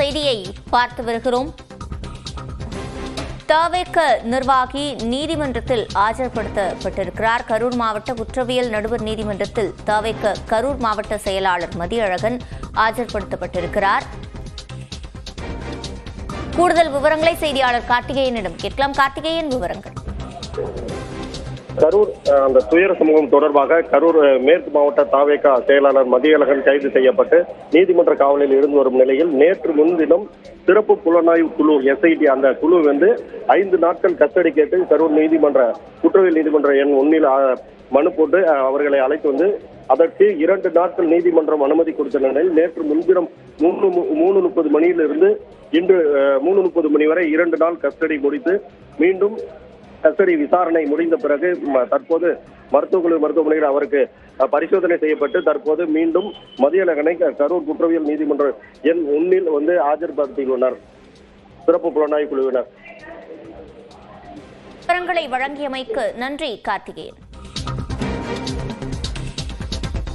செய்தியை பார்த்து வருகிறோம். தவேக்க நிர்வாகி நீதிமன்றத்தில் ஆஜர்படுத்தப்பட்டிருக்கிறார். கரூர் மாவட்ட குற்றவியல் நடுவர் நீதிமன்றத்தில் தவேக்க கரூர் மாவட்ட செயலாளர் மதியழகன் ஆஜர்படுத்தப்பட்டிருக்கிறார். கூடுதல் விவரங்களை செய்தியாளர் கார்த்திகேயனிடம் கேட்கலாம். கார்த்திகேயன் விவரங்கள். கரூர் அந்த துயர சமூகம் தொடர்பாக கரூர் மேற்கு மாவட்ட தாவேகா செயலாளர் மதியழகன் கைது செய்யப்பட்டு நீதிமன்ற காவலில் இருந்து வரும் நிலையில் நேற்று முன்தினம் சிறப்பு புலனாய்வு குழு எஸ்ஐடி அந்த குழு வந்து ஐந்து நாட்கள் கஸ்டடி கேட்டு கரூர் நீதிமன்ற குற்றவியல் நீதிமன்ற எண் ஒன்னில் மனு போட்டு அவர்களை அழைத்து வந்து அதற்கு இரண்டு நாட்கள் நீதிமன்றம் அனுமதி கொடுத்த நிலையில் நேற்று முன்தினம் மூணு மூணு முப்பது மணியிலிருந்து இன்று மூணு முப்பது மணி வரை இரண்டு நாள் கஸ்டடி முடித்து மீண்டும் கஸ்டடி விசாரணை முடிந்த பிறகு தற்போது மருத்துவக்குழு மருத்துவமனையில் அவருக்கு பரிசோதனை செய்யப்பட்டு தற்போது மீண்டும் மதிய நகனை கரூர் குற்றவியல் நீதிமன்ற எண் ஒன்னில் வந்து ஆஜர்படுத்தியுள்ளனர் சிறப்பு புலனாய்வு குழுவினர். விவரங்களை வழங்கியமைக்கு நன்றி கார்த்திகேயன்.